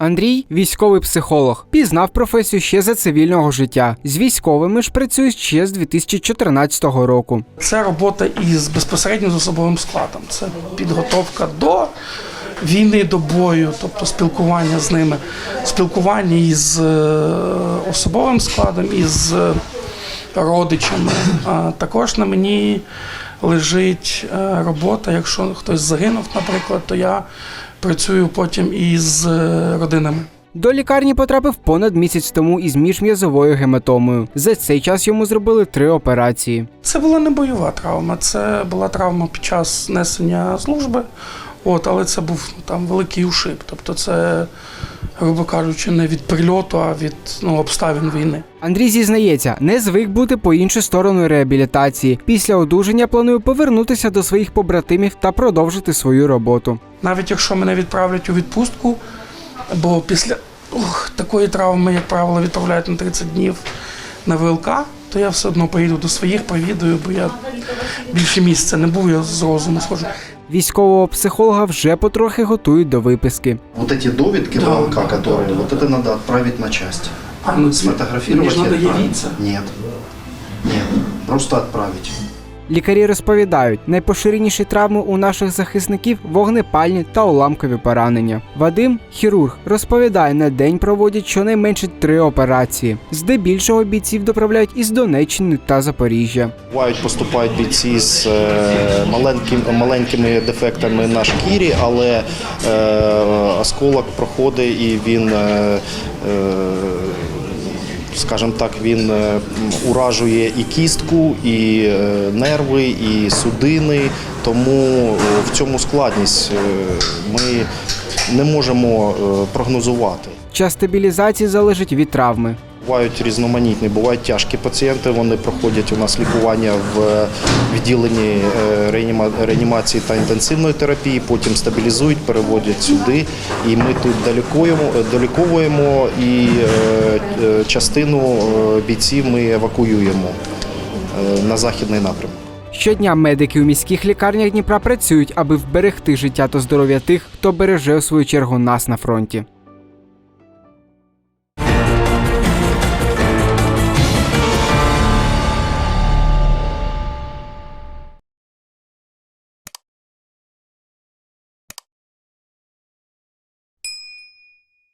Андрій військовий психолог, пізнав професію ще за цивільного життя. З військовими ж працює ще з 2014 року. Це робота із безпосередньо з особовим складом. Це підготовка до війни, до бою, тобто спілкування з ними, спілкування із е, особовим складом, із е, родичами. А також на мені лежить е, робота. Якщо хтось загинув, наприклад, то я працюю потім із е, родинами. До лікарні потрапив понад місяць тому із міжм'язовою гематомою. За цей час йому зробили три операції. Це була не бойова травма, це була травма під час несення служби. От, але це був там великий ушиб. Тобто, це, грубо кажучи, не від прильоту, а від ну, обставин війни. Андрій зізнається, не звик бути по іншу сторону реабілітації. Після одужання планує повернутися до своїх побратимів та продовжити свою роботу. Навіть якщо мене відправлять у відпустку, бо після ух, такої травми, як правило, відправляють на 30 днів на ВЛК, то я все одно поїду до своїх, провідую, бо я більше місяця не був, я з розуму схожу. Військового психолога вже потрохи готують до виписки. Вот эти довідки Да, ВЛК, да, которые, да, вот это надо отправить на часть. А, ну, Сфотографировать Мені ж и надо отправить. явиться. Нет. Нет. Просто отправить. Лікарі розповідають, найпоширеніші травми у наших захисників вогнепальні та уламкові поранення. Вадим, хірург, розповідає, на день проводять щонайменше три операції. Здебільшого бійців доправляють із Донеччини та Запоріжжя. Бувають поступають бійці з е, маленьким, маленькими дефектами на шкірі, але е, осколок проходить і він, е, е, скажімо так, він е, уражує і кістку, і е, нерви, і судини. Тому е, в цьому складність ми не можемо прогнозувати. Час стабілізації залежить від травми. Бувають різноманітні, бувають тяжкі пацієнти. Вони проходять у нас лікування в відділенні е, реанімації та інтенсивної терапії, потім стабілізують, переводять сюди. І ми тут доліковуємо і е, е, частину е, бійців ми евакуюємо е, на західний напрямок. Щодня медики у міських лікарнях Дніпра працюють, аби вберегти життя та здоров'я тих, хто береже у свою чергу нас на фронті.